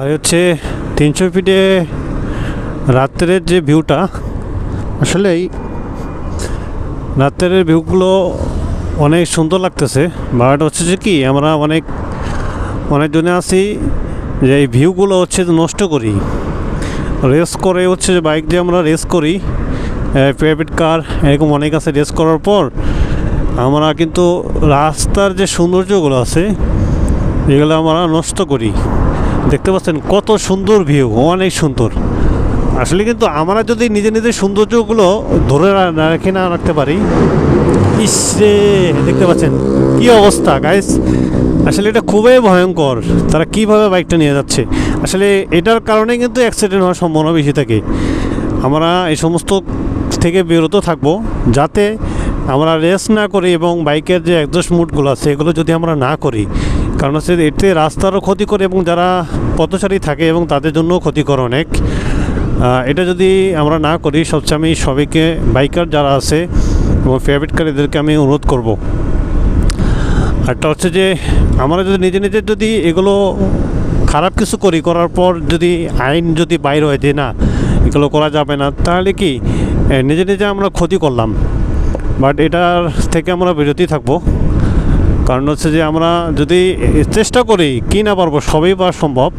আর হচ্ছে তিনশো ফিটে রাত্রের যে ভিউটা, আসলেই রাত্রের ভিউগুলো অনেক সুন্দর লাগতেছে। বাট হচ্ছে যে কি, আমরা অনেক, অনেকজনে আছি যে এই ভিউগুলো হচ্ছে নষ্ট করি। রেস করে হচ্ছে যে বাইক দিয়ে আমরা রেস করি প্রাইভেট কার এরকম অনেক আছে রেস করার পর আমরা কিন্তু রাস্তার যে সৌন্দর্যগুলো আছে, এগুলো আমরা নষ্ট করি। দেখতে পাচ্ছেন কত সুন্দর ভিউ, অনেক সুন্দর। আসলে কিন্তু আমরা যদি নিজে নিজে সৌন্দর্যগুলো ধরে না রেখে না রাখতে পারি, ইস দেখতে পাচ্ছেন কি অবস্থা গাইস আসলে এটা খুবই ভয়ঙ্কর, তারা কীভাবে বাইকটা নিয়ে যাচ্ছে। আসলে এটার কারণে কিন্তু অ্যাক্সিডেন্ট হওয়ার সম্ভাবনা বেশি থাকে। আমরা এই সমস্ত থেকে বিরত থাকব, যাতে আমরা রেস না করি এবং বাইকের যে একজস্ট মুডগুলো আছে, এগুলো যদি আমরা না করি, কারণ হচ্ছে এতে রাস্তারও ক্ষতি করে এবং যারা পথচারী থাকে এবং তাদের জন্যও ক্ষতিকর অনেক। এটা যদি আমরা না করি, সবচেয়ে আমি সবাইকে বাইকার যারা আছে এবং ফেভারিট এদেরকে আমি অনুরোধ করব। আরটা হচ্ছে যে, আমরা যদি নিজে নিজে যদি এগুলো খারাপ কিছু করি, করার পর যদি আইন যদি বাইর হয় যে না, এগুলো করা যাবে না, তাহলে কি নিজে নিজে আমরা ক্ষতি করলাম। বাট এটার থেকে আমরা বিরতি থাকব। কারণ হচ্ছে যে আমরা যদি চেষ্টা করি কি না পারব, সবই পাওয়া সম্ভব।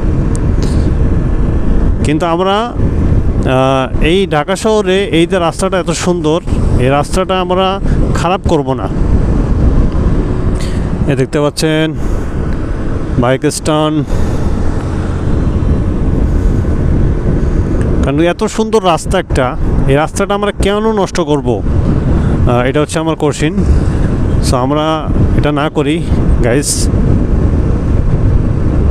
কিন্তু আমরা এই ঢাকা শহরে এই যে রাস্তাটা এত সুন্দর, এই রাস্তাটা আমরা খারাপ করব না। এ দেখতে পাচ্ছেন, বাইক স্ট্যান্ড। কারণ এত সুন্দর রাস্তা একটা, এই রাস্তাটা আমরা কেন নষ্ট করব? এটা হচ্ছে আমার কোশ্চিন সো আমরা এটা না করি গাইস